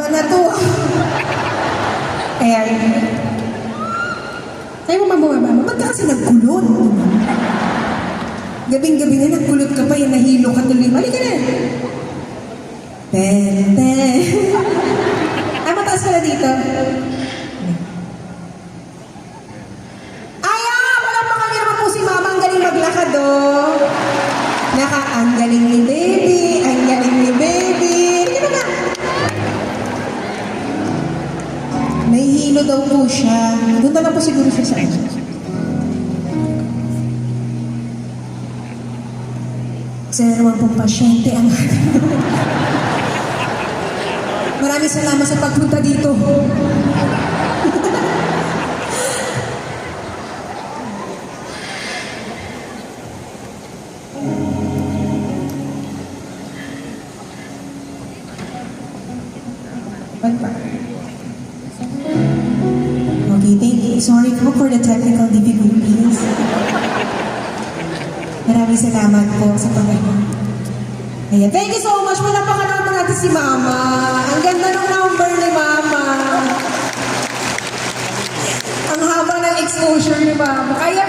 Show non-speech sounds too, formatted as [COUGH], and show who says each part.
Speaker 1: Iba na to. Kaya, mo mababa mo, ba't ka kasi nagkulot? Gabing-gabi na nagkulot ka pa, yung nahilo ka tuloy. Mali ka na. Pente. Ay, mataas ka na dito. Ay, ah! Wala pa kami naman po si Mama. Ang galing maglakad, oh. Naka, ang galing ni. Daw po siya. Doon na lang po siguro siya sa ano. Kasi naman pong pasyente ang [LAUGHS] Maraming salamat sa pagpunta dito. [LAUGHS] Ba't Sorry po for the technical difficulties. Maraming salamat po sa pag Ayan, thank you so much. Palapakan naman natin si Mama. Ang ganda ng number ni Mama. Ang haba ng exposure ni Mama. Kaya